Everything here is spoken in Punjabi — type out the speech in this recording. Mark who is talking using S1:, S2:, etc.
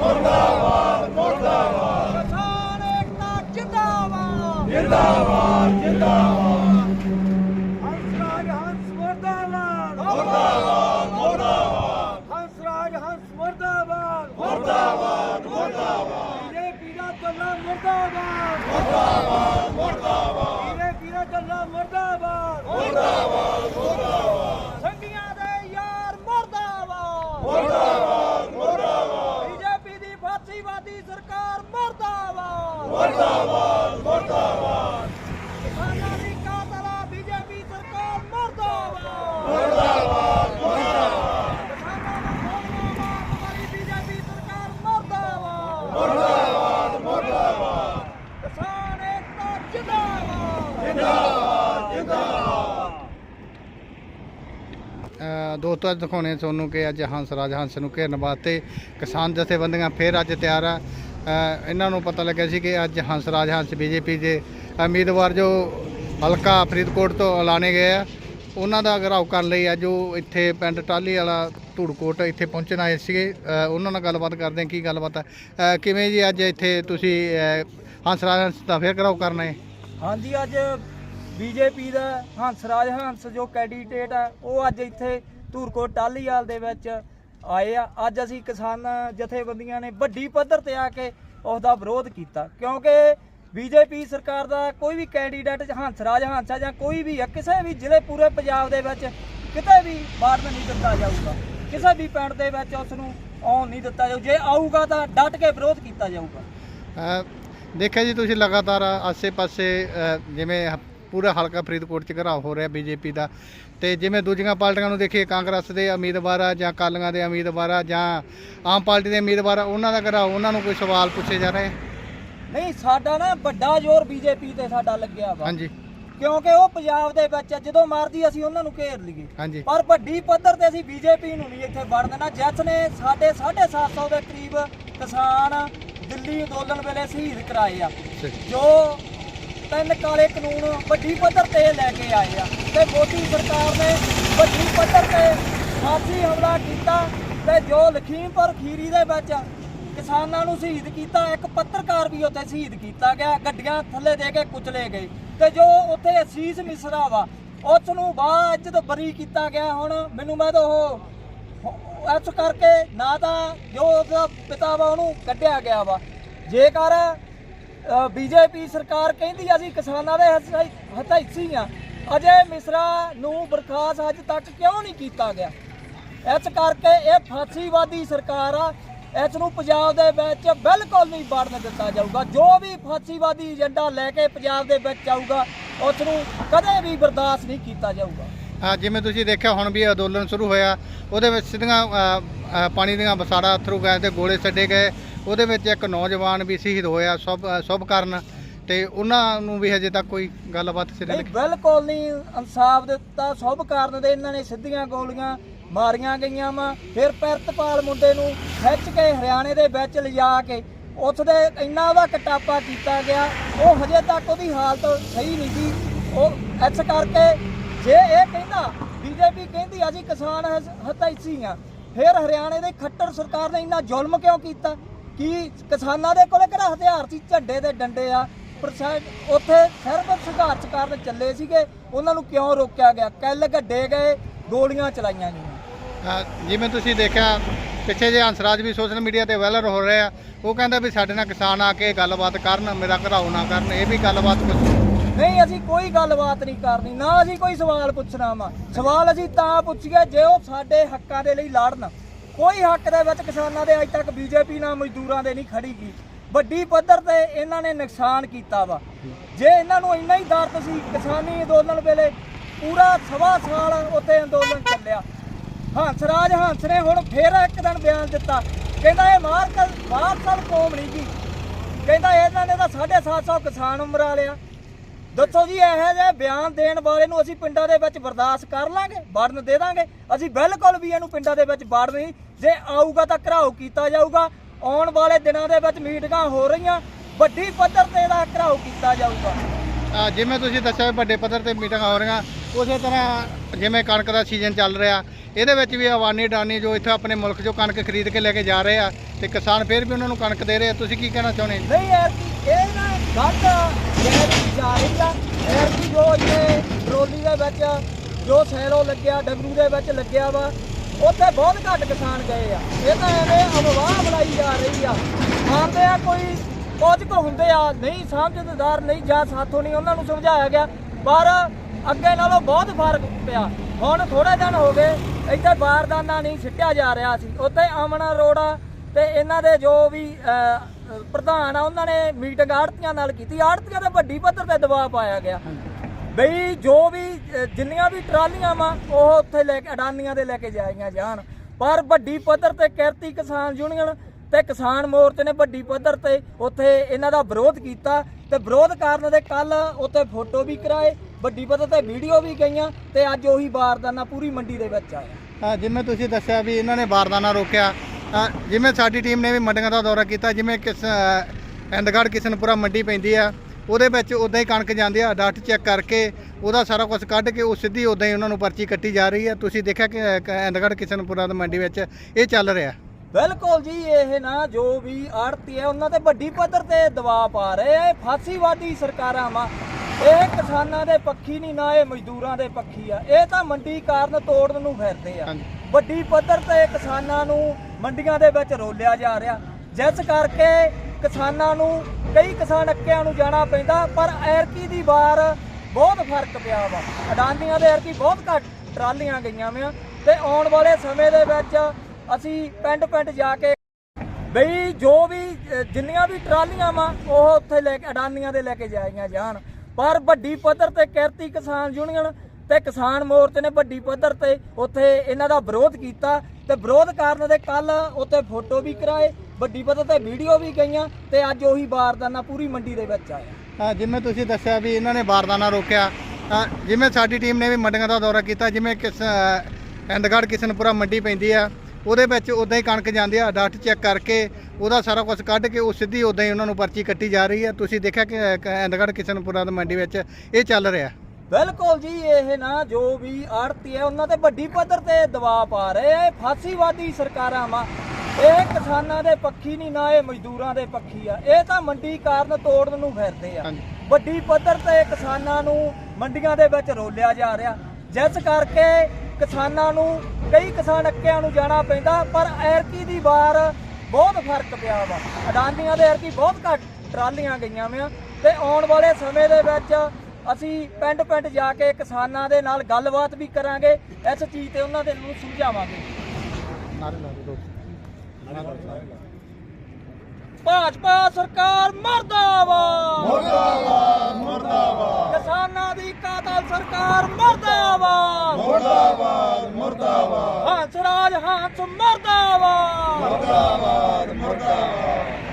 S1: मुर्दाबाद मुर्दाबाद
S2: किसान एकता जिंदाबाद
S1: जिंदाबाद जिंदाबाद
S2: हंसराज हंस मुर्दाबाद
S1: मुर्दाबाद मुर्दाबाद
S2: हंसराज हंस मुर्दाबाद मुर्दाबाद
S1: मुर्दाबाद ये
S2: पीरा तल्ला मुर्दाबाद मुर्दाबाद
S1: मुर्दाबाद ये
S2: पीरा तल्ला मुर्दाबाद मुर्दाबाद
S1: मुर्दाबाद ਮੁਰਦਾਬਾਦ
S2: ਮੁਰਦਾਬਾਦ
S1: ਮੁਰਦਾਬਾਦ
S2: ਕਾਤਲਾ ਬੀਜੇਪੀ ਸਰਕਾਰ ਮੁਰਦਾਬਾਦ
S1: ਮੁਰਦਾਬਾਦ ਮੁਰਦਾਬਾਦ
S2: ਕਿਸਾਨਾਂ ਬੀਜੇਪੀ ਸਰਕਾਰ ਮੁਰਦਾਬਾਦ
S1: ਮੁਰਦਾਬਾਦ ਮੁਰਦਾਬਾਦ
S2: ਕਿਸਾਨ ਏਕਤਾ ਜਿੰਦਾਬਾਦ
S1: ਜਿੰਦਾਬਾਦ ਜਿੰਦਾਬਾਦ
S3: ਦੋਸਤੋ, ਅੱਜ ਦਿਖਾਉਣੇ ਤੁਹਾਨੂੰ ਕਿ ਅੱਜ ਹੰਸ ਰਾਜ ਹੰਸ ਨੂੰ ਘੇਰਨ ਵਾਸਤੇ ਕਿਸਾਨ ਜਥੇਬੰਦੀਆਂ ਫੇਰ ਅੱਜ ਤਿਆਰ ਆ। ਇਹਨਾਂ ਨੂੰ ਪਤਾ ਲੱਗਿਆ ਸੀ ਕਿ ਅੱਜ ਹੰਸ ਰਾਜ ਹੰਸ ਬੀਜੇਪੀ ਦੇ ਉਮੀਦਵਾਰ ਜੋ ਹਲਕਾ ਫਰੀਦਕੋਟ ਤੋਂ ਐਲਾਨੇ ਗਏ ਆ ਉਹਨਾਂ ਦਾ ਘਰਾਓ ਕਰਨ ਲਈ ਅੱਜ ਉਹ ਇੱਥੇ ਪਿੰਡ ਟਾਲੀ ਵਾਲਾ ਧੂੜਕੋਟ ਇੱਥੇ ਪਹੁੰਚਣ ਆਏ ਸੀਗੇ। ਉਹਨਾਂ ਨਾਲ ਗੱਲਬਾਤ ਕਰਦੇ ਹਾਂ ਕੀ ਗੱਲਬਾਤ ਹੈ ਕਿਵੇਂ ਜੀ ਅੱਜ ਇੱਥੇ ਤੁਸੀਂ ਅ, ਹੰਸ ਰਾਜ ਹੰਸ ਦਾ ਫੇਰ ਘਰਾਓ ਕਰਨਾ ਹੈ?
S2: ਹਾਂਜੀ ਅੱਜ ਬੀਜੇਪੀ ਦਾ ਹੰਸਰਾਜ ਹੰਸ ਜੋ ਕੈਂਡੀਡੇਟ ਹੈ ਉਹ ਅੱਜ ਇੱਥੇ ਧੂਰਕੋਟ ਟਾਲੀਵਾਲ ਦੇ ਵਿੱਚ ਆਏ ਆ। ਅੱਜ ਅਸੀਂ ਕਿਸਾਨ ਜਥੇਬੰਦੀਆਂ ਨੇ ਵੱਡੀ ਪੱਧਰ ਤੇ ਆ ਕੇ ਉਸ ਦਾ ਵਿਰੋਧ ਕੀਤਾ। ਕਿਉਂਕਿ ਬੀਜੇਪੀ ਸਰਕਾਰ ਦਾ ਕੋਈ ਵੀ ਕੈਂਡੀਡੇਟ ਹੰਸਰਾਜ ਹੰਸ ਆ ਜਾਂ ਕੋਈ ਵੀ ਆ, ਕਿਸੇ ਵੀ ਜ਼ਿਲ੍ਹੇ ਪੂਰੇ ਪੰਜਾਬ ਦੇ ਵਿੱਚ ਕਿਤੇ ਵੀ ਵਾਰਡ ਨਹੀਂ ਦਿੱਤਾ ਜਾਊਗਾ। ਕਿਸੇ ਵੀ ਪਿੰਡ ਦੇ ਵਿੱਚ ਉਸ ਨੂੰ ਆਉਣ ਨਹੀਂ ਦਿੱਤਾ ਜਾਊ। ਜੇ ਆਊਗਾ ਤਾਂ ਡਟ ਕੇ ਵਿਰੋਧ ਕੀਤਾ ਜਾਊਗਾ।
S3: ਦੇਖਿਆ ਜੀ, ਤੁਸੀਂ ਲਗਾਤਾਰ ਆਸੇ-ਪਾਸੇ ਜਿਵੇਂ ਪੂਰਾ ਹਲਕਾ ਫਰੀਦਕੋਟ ਚ ਘਰਾਓ ਹੋ ਰਿਹਾ ਬੀਜੇਪੀ ਦਾ। ਤੇ ਜਿਵੇਂ ਦੂਜੀਆਂ ਪਾਰਟੀਆਂ ਨੂੰ ਦੇਖੀਏ ਕਾਂਗਰਸ ਦੇ ਉਮੀਦਵਾਰ ਆ ਜਾਂ ਕਾਲੀਆਂ ਦੇ ਉਮੀਦਵਾਰ ਆ ਜਾਂ ਆਮ ਪਾਰਟੀ ਦੇ ਉਮੀਦਵਾਰ ਆ ਉਹਨਾਂ ਦਾ ਘਰਾਓ ਉਹਨਾਂ ਨੂੰ ਕੋਈ ਸਵਾਲ ਪੁੱਛੇ ਜਾ ਰਹੇ?
S2: ਨਹੀਂ ਸਾਡਾ ਨਾ ਵੱਡਾ ਜ਼ੋਰ ਬੀਜੇਪੀ ਤੇ ਸਾਡਾ ਲੱਗਿਆ ਵਾ।
S3: ਹਾਂਜੀ।
S2: ਕਿਉਂਕਿ ਉਹ ਪੰਜਾਬ ਦੇ ਵਿੱਚ ਜਦੋਂ ਮਰਦੀ ਅਸੀਂ ਉਹਨਾਂ ਨੂੰ ਘੇਰ ਲਈਏ।
S3: ਹਾਂਜੀ।
S2: ਪਰ ਵੱਡੀ ਪੱਧਰ ਤੇ ਅਸੀਂ ਬੀਜੇਪੀ ਨੂੰ ਨਹੀਂ ਇੱਥੇ ਵੜ ਦੇਣਾ। ਜਿਸ ਨੇ ਸਾਡੇ 750 ਦੇ ਕਰੀਬ ਕਿਸਾਨ ਦਿੱਲੀ ਅੰਦੋਲਨ ਵੇਲੇ ਸ਼ਹੀਦ ਕਰਾਏ ਆ। ਜੋ ਤਿੰਨ ਕਾਲੇ ਕਾਨੂੰਨ ਵੱਡੀ ਪੱਧਰ ਤੇ ਲੈ ਕੇ ਆਏ ਆ। ਤੇ ਮੋਦੀ ਸਰਕਾਰ ਨੇ ਵੱਡੀ ਪੱਧਰ ਤੇ ਸਾਥੀ ਹਮਲਾ ਕੀਤਾ ਤੇ ਜੋ ਲਖੀਮਪੁਰ ਖੀਰੀ ਦੇ ਵਿੱਚ ਕਿਸਾਨਾਂ ਨੂੰ ਸ਼ਹੀਦ ਕੀਤਾ, ਇੱਕ ਪੱਤਰਕਾਰ ਵੀ ਉੱਥੇ ਸ਼ਹੀਦ ਕੀਤਾ ਗਿਆ, ਗੱਡੀਆਂ ਥੱਲੇ ਦੇ ਕੇ ਕੁਚਲੇ ਗਏ। ਤੇ ਜੋ ਉੱਥੇ ਅਸੀਸ ਮਿਸਰਾ ਵਾ ਉਸ ਨੂੰ ਬਾਅਦ ਜਦੋਂ ਬਰੀ ਕੀਤਾ ਗਿਆ ਹੁਣ। ਮੈਨੂੰ ਮੈਂ ਤਾਂ ਉਹ ਇਸ ਕਰਕੇ ਨਾ ਤਾਂ ਜੋ ਉਹਦਾ ਪਿਤਾ ਵਾ ਉਹਨੂੰ ਕੱਢਿਆ ਗਿਆ ਵਾ। ਜੇਕਰ ਬੀਜੇਪੀ ਸਰਕਾਰ ਕਹਿੰਦੀ ਅਸੀਂ ਕਿਸਾਨਾਂ ਦੇ ਹਤਾਇਸੀ ਆ। ਅਜੇ ਮਿਸਰਾ ਨੂੰ ਬਰਖਾਸਤ ਅੱਜ ਤੱਕ ਕਿਉਂ ਨਹੀਂ ਕੀਤਾ ਗਿਆ? ਇਸ ਕਰਕੇ ਇਹ ਫਾਸੀਵਾਦੀ ਸਰਕਾਰ ਆ। ਇਸ ਨੂੰ ਪੰਜਾਬ ਦੇ ਵਿੱਚ ਬਿਲਕੁਲ ਨਹੀਂ ਵੜਨ ਦਿੱਤਾ ਜਾਊਗਾ। ਜੋ ਵੀ ਫਾਸੀਵਾਦੀ ਏਜੰਡਾ ਲੈ ਕੇ ਪੰਜਾਬ ਦੇ ਵਿੱਚ ਆਊਗਾ, ਉਸ ਨੂੰ ਕਦੇ ਵੀ ਬਰਦਾਸ਼ਤ ਨਹੀਂ ਕੀਤਾ ਜਾਊਗਾ।
S3: ਜਿਵੇਂ ਤੁਸੀਂ ਦੇਖਿਆ, ਹੁਣ ਵੀ ਅੰਦੋਲਨ ਸ਼ੁਰੂ ਹੋਇਆ। ਉਹਦੇ ਵਿੱਚ ਸਿੱਧੀਆਂ ਪਾਣੀ ਦੀਆਂ ਬਸਾੜਾ ਥਰੂ ਗਏ ਦੇ ਗੋਲੇ ਛੱਡੇ ਗਏ। ਉਹਦੇ ਵਿੱਚ ਇੱਕ ਨੌਜਵਾਨ ਵੀ ਸ਼ਹੀਦ ਹੋਇਆ ਸਭ ਸ਼ੁਭ ਕਰਨ ਤੇ ਉਹਨਾਂ ਨੂੰ ਵੀ ਹਜੇ ਤੱਕ ਕੋਈ ਗੱਲਬਾਤ ਸਿਰੇ
S2: ਨਹੀਂ ਬਿਲਕੁਲ ਨਹੀਂ ਇਨਸਾਫ ਦਿੱਤਾ ਸਭ ਕਾਰਨ ਦੇ ਇਹਨਾਂ ਨੇ ਸਿੱਧੀਆਂ ਗੋਲੀਆਂ ਮਾਰੀਆਂ ਗਈਆਂ ਵਾ। ਫਿਰ ਪਿਰਤਪਾਲ ਮੁੰਡੇ ਨੂੰ ਖਿੱਚ ਕੇ ਹਰਿਆਣੇ ਦੇ ਵਿੱਚ ਲਿਜਾ ਕੇ ਉਸ ਦੇ ਇੰਨਾ ਉਹਦਾ ਕਟਾਪਾ ਕੀਤਾ ਗਿਆ ਉਹ ਹਜੇ ਤੱਕ ਉਹਦੀ ਹਾਲਤ ਸਹੀ ਨਹੀਂ ਸੀ। ਉਹ ਇਸ ਕਰਕੇ ਜੇ ਇਹ ਕਹਿੰਦਾ ਬੀਜੇਪੀ ਕਹਿੰਦੀ ਅਸੀਂ ਕਿਸਾਨ ਹਤਾਈਸੀ ਆ ਫਿਰ ਹਰਿਆਣੇ ਦੇ ਖੱਟਰ ਸਰਕਾਰ ਨੇ ਇੰਨਾ ਜ਼ੁਲਮ ਕਿਉਂ ਕੀਤਾ? ਕੀ ਕਿਸਾਨਾਂ ਦੇ ਕੋਲੇ ਕਿਹੜਾ ਹਥਿਆਰ ਸੀ? ਝੰਡੇ ਦੇ ਡੰਡੇ ਆ। ਪ੍ਰਸ਼ਾਸਨ ਉੱਥੇ ਸਿਰਫ ਸੰਘਰਸ਼ ਕਰਨ ਚੱਲੇ ਸੀਗੇ। ਉਹਨਾਂ ਨੂੰ ਕਿਉਂ ਰੋਕਿਆ ਗਿਆ? ਕੱਲ ਗੱਡੇ ਗਏ ਗੋਲੀਆਂ ਚਲਾਈਆਂ ਗਈਆਂ।
S3: ਜਿਵੇਂ ਤੁਸੀਂ ਦੇਖਿਆ ਪਿੱਛੇ ਜੇ ਹੰਸਰਾਜ ਵੀ ਸੋਸ਼ਲ ਮੀਡੀਆ ਤੇ ਵਾਇਰਲ ਹੋ ਰਿਹਾ ਉਹ ਕਹਿੰਦਾ ਵੀ ਸਾਡੇ ਨਾਲ ਕਿਸਾਨ ਆ ਕੇ ਗੱਲਬਾਤ ਕਰਨ ਮੇਰਾ ਘਰਾਓ ਨਾ ਕਰਨ ਇਹ ਵੀ ਗੱਲਬਾਤ ਕੁਛ
S2: ਨਹੀਂ ਅਸੀਂ ਕੋਈ ਗੱਲਬਾਤ ਨਹੀਂ ਕਰਨੀ ਨਾ ਅਸੀਂ ਕੋਈ ਸਵਾਲ ਪੁੱਛਣਾ ਵਾ। ਸਵਾਲ ਅਸੀਂ ਤਾਂ ਪੁੱਛੀਏ ਜੇ ਉਹ ਸਾਡੇ ਹੱਕਾਂ ਦੇ ਲਈ ਲੜਨ। ਕੋਈ ਹੱਕ ਦੇ ਵਿੱਚ ਕਿਸਾਨਾਂ ਦੇ ਅੱਜ ਤੱਕ ਬੀਜੇਪੀ ਨਾਲ ਮਜ਼ਦੂਰਾਂ ਦੇ ਨਹੀਂ ਖੜੀ ਗਈ ਵੱਡੀ ਪੱਧਰ ਤੇ ਇਹਨਾਂ ਨੇ ਨੁਕਸਾਨ ਕੀਤਾ ਵਾ। ਜੇ ਇਹਨਾਂ ਨੂੰ ਇੰਨਾ ਹੀ ਦਰਦ ਸੀ, ਕਿਸਾਨੀ ਅੰਦੋਲਨ ਵੇਲੇ ਪੂਰਾ ਸਵਾ ਸਾਲ ਉੱਥੇ ਅੰਦੋਲਨ ਚੱਲਿਆ। ਹੰਸਰਾਜ ਹੰਸ ਨੇ ਹੁਣ ਫੇਰ ਇੱਕ ਦਿਨ ਬਿਆਨ ਦਿੱਤਾ। ਕਹਿੰਦਾ ਇਹ ਮਾਰਕਲ ਮਾਰਕਲ ਕੌਮ ਨਹੀਂ ਗੀ। ਕਹਿੰਦਾ ਇਹਨਾਂ ਨੇ ਤਾਂ 750 ਕਿਸਾਨ ਉਮਰਾ ਲਿਆ। ਦੱਸੋ ਜੀ ਇਹੋ ਜਿਹੇ ਬਿਆਨ ਦੇਣ ਵਾਲੇ ਨੂੰ ਅਸੀਂ ਪਿੰਡਾਂ ਦੇ ਵਿੱਚ ਬਰਦਾਸ਼ਤ ਕਰ ਲਾਂਗੇ ਵੜਨ ਦੇ ਦਾਂਗੇ? ਅਸੀਂ ਬਿਲਕੁਲ ਵੀ ਇਹਨੂੰ ਪਿੰਡਾਂ ਦੇ ਵਿੱਚ ਵੜ ਨਹੀਂ। ਜੇ ਆਊਗਾ ਤਾਂ ਘਰਾਓ ਕੀਤਾ ਜਾਊਗਾ। ਆਉਣ ਵਾਲੇ ਦਿਨਾਂ ਦੇ ਵਿੱਚ ਮੀਟਿੰਗਾਂ ਹੋ ਰਹੀਆਂ। ਵੱਡੀ ਪੱਧਰ ਤੇ ਇਹਦਾ ਘਰਾਓ ਕੀਤਾ ਜਾਊਗਾ।
S3: ਅ, ਜਿਵੇਂ ਤੁਸੀਂ ਦੱਸਿਆ ਵੱਡੇ ਪੱਧਰ ਤੇ ਮੀਟਿੰਗਾਂ ਹੋ ਰਹੀਆਂ ਉਸੇ ਤਰ੍ਹਾਂ ਜਿਵੇਂ ਕਣਕ ਦਾ ਸੀਜ਼ਨ ਚੱਲ ਰਿਹਾ ਇਹਦੇ ਵਿੱਚ ਵੀ ਅਵਾਨੀ ਡਾਨੀ ਜੋ ਇੱਥੇ ਆਪਣੇ ਮੁਲਕ ਚੋਂ ਕਣਕ ਖਰੀਦ ਕੇ ਲੈ ਕੇ ਜਾ ਰਹੇ ਆ ਤੇ ਕਿਸਾਨ ਫੇਰ ਵੀ ਉਹਨਾਂ ਨੂੰ ਕਣਕ ਦੇ ਰਹੇ ਆ। ਤੁਸੀਂ ਕੀ ਕਹਿਣਾ ਚਾਹੁੰਦੇ
S2: ਨਹੀਂ ਯਾਰ ਇਹ ਨਾ ਗਲਤ ਗੈਰ ਜਾ ਰਹੀ ਆ। ਐਰ ਜੋ ਇੱਥੇ ਟਰੋਲੀ ਦੇ ਵਿੱਚ ਜੋ ਸੈਲੋ ਲੱਗਿਆ ਡਬਰੂ ਦੇ ਵਿੱਚ ਲੱਗਿਆ ਵਾ, ਉੱਥੇ ਬਹੁਤ ਘੱਟ ਕਿਸਾਨ ਗਏ ਆ। ਇਹ ਤਾਂ ਐਵੇਂ ਅਫਵਾਹ ਬਣਾਈ ਜਾ ਰਹੀ ਆ। ਮੰਨਦੇ ਆ ਕੋਈ ਕੁਝ ਕੁ ਹੁੰਦੇ ਆ, ਨਹੀਂ ਸਮਝਦਾਰ ਨਹੀਂ ਜਾਂ ਸਾਥੋਂ ਨਹੀਂ, ਉਹਨਾਂ ਨੂੰ ਸਮਝਾਇਆ ਗਿਆ। ਪਰ ਅੱਗੇ ਨਾਲੋਂ ਬਹੁਤ ਫ਼ਰਕ ਪਿਆ। ਹੁਣ ਥੋੜੇ ਦਿਨ ਹੋ ਗਏ, ਇੱਥੇ ਬਾਰਦਾਨਾ ਨਹੀਂ ਸਿੱਟਿਆ ਜਾ ਰਿਹਾ ਸੀ। ਉੱਥੇ ਆਮਣਾ ਰੋੜਾ ਤੇ ਇਹਨਾਂ ਦੇ ਜੋ ਵੀ ਪ੍ਰਧਾਨ ਆ, ਉਹਨਾਂ ਨੇ ਮੀਟਿੰਗ ਆੜਤੀਆਂ ਨਾਲ ਕੀਤੀ। ਆੜਤੀਆਂ ਤੇ ਵੱਡੀ ਪੱਧਰ ਤੇ ਦਬਾਅ ਪਾਇਆ ਗਿਆ। ਬਈ ਜੋ ਵੀ ਜਿੰਨੀਆਂ ਵੀ ਟਰਾਲੀਆਂ ਵਾ, ਉਹ ਉੱਥੇ ਲੈ ਕੇ, ਅਡਾਨੀਆਂ ਦੇ ਲੈ ਕੇ ਜਾਈਆਂ ਜਾਣ। ਪਰ ਵੱਡੀ ਪੱਧਰ ਤੇ ਕਿਰਤੀ ਕਿਸਾਨ ਯੂਨੀਅਨ ਤੇ ਕਿਸਾਨ ਮੋਰਚੇ ਨੇ ਵੱਡੀ ਪੱਧਰ ਤੇ ਉੱਥੇ ਇਹਨਾਂ ਦਾ ਵਿਰੋਧ ਕੀਤਾ ਤੇ ਵਿਰੋਧ ਕਰਨ ਦੇ ਕੱਲ ਉੱਥੇ ਫੋਟੋ ਵੀ ਕਰਾਏ, ਵੱਡੀ ਪੱਧਰ ਤੇ ਵੀਡੀਓ ਵੀ ਗਈਆਂ ਤੇ ਅੱਜ ਉਹੀ ਬਾਰਦਾਨਾ ਪੂਰੀ ਮੰਡੀ ਦੇ ਵਿੱਚ ਆਇਆ।
S3: ਜਿਵੇਂ ਤੁਸੀਂ ਦੱਸਿਆ ਵੀ ਇਹਨਾਂ ਨੇ ਬਾਰਦਾਨਾ ਰੋਕਿਆ ਜਿਵੇਂ ਸਾਡੀ ਟੀਮ ਨੇ ਵੀ ਮੰਡੀਆਂ ਦਾ ਦੌਰਾ ਕੀਤਾ ਜਿਵੇਂ ਕਿਸ ਇੰਦਗੜ ਕਿਸ਼ਨਪੁਰਾ ਮੰਡੀ ਪੈਂਦੀ ਆ ਉਹਦੇ ਵਿੱਚ ਉਦਾਂ ਹੀ ਕਣਕ ਜਾਂਦੀ ਆ ਡਾਟ ਚੈੱਕ ਕਰਕੇ ਉਹਦਾ ਸਾਰਾ ਕੁਝ ਕੱਢ ਕੇ ਉਹ ਸਿੱਧੀ ਉਦਾਂ ਹੀ ਉਹਨਾਂ ਨੂੰ ਪਰਚੀ ਕੱਟੀ ਜਾ ਰਹੀ ਆ। ਤੁਸੀਂ ਦੇਖਿਆ ਕਿ ਇੰਦਗੜ ਕਿਸ਼ਨਪੁਰਾ ਦੀ ਮੰਡੀ ਵਿੱਚ ਇਹ ਚੱਲ ਰਿਹਾ।
S2: ਬਿਲਕੁਲ ਜੀ ਇਹ ਨਾ ਜੋ ਵੀ ਆੜਤੀ ਹੈ ਉਹਨਾਂ ਤੇ ਵੱਡੀ ਪੱਧਰ ਤੇ ਦਬਾਅ ਪਾ ਰਹੇ ਆ। ਇਹ ਫਾਸੀਵਾਦੀ ਸਰਕਾਰਾਂ ਵਾ। ਇਹ ਕਿਸਾਨਾਂ ਦੇ ਪੱਖੀ ਨਹੀਂ ਨਾ ਇਹ ਮਜ਼ਦੂਰਾਂ ਦੇ ਪੱਖੀ ਆ। ਇਹ ਤਾਂ ਮੰਡੀ ਕਾਰਨ ਤੋੜਨ ਨੂੰ ਫਿਰਦੇ ਆ। ਵੱਡੀ ਪੱਧਰ ਤੇ ਕਿਸਾਨਾਂ ਨੂੰ ਮੰਡੀਆਂ ਦੇ ਵਿੱਚ ਰੋਲਿਆ ਜਾ ਰਿਹਾ। ਜਿਸ ਕਰਕੇ ਕਿਸਾਨਾਂ ਨੂੰ, ਕਈ ਕਿਸਾਨ ਅੱਕਿਆਂ ਨੂੰ ਜਾਣਾ ਪੈਂਦਾ, ਪਰ ਐਰਕੀ ਦੀ ਵਾਰ ਬਹੁਤ ਫ਼ਰਕ ਪਿਆ ਵਾ। ਅਡਾਨੀਆਂ ਦੇ ਐਰਕੀ ਬਹੁਤ ਘੱਟ ਟਰਾਲੀਆਂ ਗਈਆਂ ਵਾ ਤੇ ਆਉਣ ਵਾਲੇ ਸਮੇਂ ਦੇ ਵਿੱਚ ਅਸੀਂ ਪਿੰਡ ਪਿੰਡ ਜਾ ਕੇ ਬਈ ਜੋ ਵੀ, ਜਿੰਨੀਆਂ ਵੀ ਟਰਾਲੀਆਂ ਵਾ, ਉਹ ਉੱਥੇ ਲੈ ਕੇ, ਅਡਾਨੀਆਂ ਦੇ ਲੈ ਕੇ ਜਾਈਆਂ ਜਾਣ। ਪਰ ਵੱਡੀ ਪੱਧਰ ਤੇ ਕਿਰਤੀ ਕਿਸਾਨ ਯੂਨੀਅਨ ਤੇ ਕਿਸਾਨ ਮੋਰਚੇ ਨੇ ਵੱਡੀ ਪੱਧਰ ਤੇ ਉੱਥੇ ਇਹਨਾਂ ਦਾ ਵਿਰੋਧ ਕੀਤਾ ਤੇ ਵਿਰੋਧ ਕਾਰਨ ਦੇ ਕੱਲ ਉੱਥੇ ਫੋਟੋ ਵੀ ਕਰਾਏ ਵੱਡੀ ਪੱਧਰ ਤੇ ਵੀਡੀਓ ਵੀ ਗਈਆਂ ਤੇ ਅੱਜ ਉਹੀ ਬਾਰਦਾਨਾ ਪੂਰੀ ਮੰਡੀ ਦੇ ਵਿੱਚ ਆਇਆ।
S3: ਜਿਵੇਂ ਤੁਸੀਂ ਦੱਸਿਆ ਵੀ ਇਹਨਾਂ ਨੇ ਬਾਰਦਾਨਾ ਰੋਕਿਆ ਜਿਵੇਂ ਸਾਡੀ ਟੀਮ ਨੇ ਵੀ ਮੰਡੀਆਂ ਦਾ ਦੌਰਾ ਕੀਤਾ ਜਿਵੇਂ ਕਿਸ ਇੰਦਗੜ ਕਿਸ਼ਨਪੁਰਾ ਮੰਡੀ ਪੈਂਦੀ ਆ ਉਹਦੇ ਵਿੱਚ ਉਦਾਂ ਹੀ ਕਣਕ ਜਾਂਦੀ ਆ ਡਾਟ ਚੈੱਕ ਕਰਕੇ ਉਹਦਾ ਸਾਰਾ ਕੁਝ ਕੱਢ ਕੇ ਉਹ ਸਿੱਧੀ ਉਦਾਂ ਹੀ ਉਹਨਾਂ ਨੂੰ ਪਰਚੀ ਕੱਟੀ ਜਾ ਰਹੀ ਹੈ ਤੁਸੀਂ ਦੇਖਿਆ ਕਿ ਅ, ਇੰਦਗੜ ਕਿਸ਼ਨਪੁਰਾ ਦੀ ਮੰਡੀ ਵਿੱਚ ਇਹ ਚੱਲ ਰਿਹਾ।
S2: ਬਿਲਕੁਲ ਜੀ ਇਹ ਨਾ ਜੋ ਵੀ ਆੜਤੀ ਹੈ ਉਹਨਾਂ ਤੇ ਵੱਡੀ ਪੱਧਰ ਤੇ ਦਬਾਅ ਪਾ ਰਹੇ ਆ। ਇਹ ਫਾਸੀਵਾਦੀ ਸਰਕਾਰਾਂ ਵਾ। ਇਹ ਕਿਸਾਨਾਂ ਦੇ ਪੱਖੀ ਨਹੀਂ ਨਾ ਇਹ ਮਜ਼ਦੂਰਾਂ ਦੇ ਪੱਖੀ ਆ। ਇਹ ਤਾਂ ਮੰਡੀ ਕਾਰਨ ਤੋੜਨ ਨੂੰ ਫਿਰਦੇ ਆ। ਵੱਡੀ ਪੱਧਰ ਤੇ ਕਿਸਾਨਾਂ ਨੂੰ ਮੰਡੀਆਂ ਦੇ ਵਿੱਚ ਰੋਲਿਆ ਜਾ ਰਿਹਾ। ਜਿਸ ਕਰਕੇ ਕਿਸਾਨਾਂ ਨੂੰ ਕਈ ਕਿਸਾਨ ਅੱਕਿਆਂ ਨੂੰ ਜਾਣਾ ਪੈਂਦਾ ਪਰ ਐਰਕੀ ਦੀ ਵਾਰ ਬਹੁਤ ਫ਼ਰਕ ਪਿਆ ਵਾ। ਅਡਾਨੀਆਂ ਦੇ ਐਰਕੀ ਬਹੁਤ ਘੱਟ ਟਰਾਲੀਆਂ ਗਈਆਂ ਵਾ। ਤੇ ਆਉਣ ਵਾਲੇ ਸਮੇਂ ਦੇ ਵਿੱਚ ਅਸੀਂ ਪਿੰਡ ਪਿੰਡ ਜਾ ਕੇ ਕਿਸਾਨਾਂ ਦੇ ਨਾਲ ਗੱਲਬਾਤ ਵੀ ਕਰਾਂਗੇ ਇਸ ਚੀਜ਼ ਤੇ ਉਹਨਾਂ ਦੇ ਨੂੰ ਸਮਝਾਵਾਂਗੇ। ਭਾਜਪਾ ਸਰਕਾਰ ਮਰਦਾਬਾਦ।
S1: ਮੁਰਦਾਬਾਦ ਮੁਰਦਾਬਾਦ।
S2: ਕਿਸਾਨਾਂ ਦੀ ਕਾਤਲ ਸਰਕਾਰ ਮਰਦਾਬਾਦ।
S1: ਮੁਰਦਾਬਾਦ ਮੁਰਦਾਬਾਦ।
S2: ਹੰਸ ਰਾਜ ਹੰਸ ਮਰਦਾਬਾਦ।
S1: ਮੁਰਦਾਬਾਦ ਮੁਰਦਾਬਾਦ।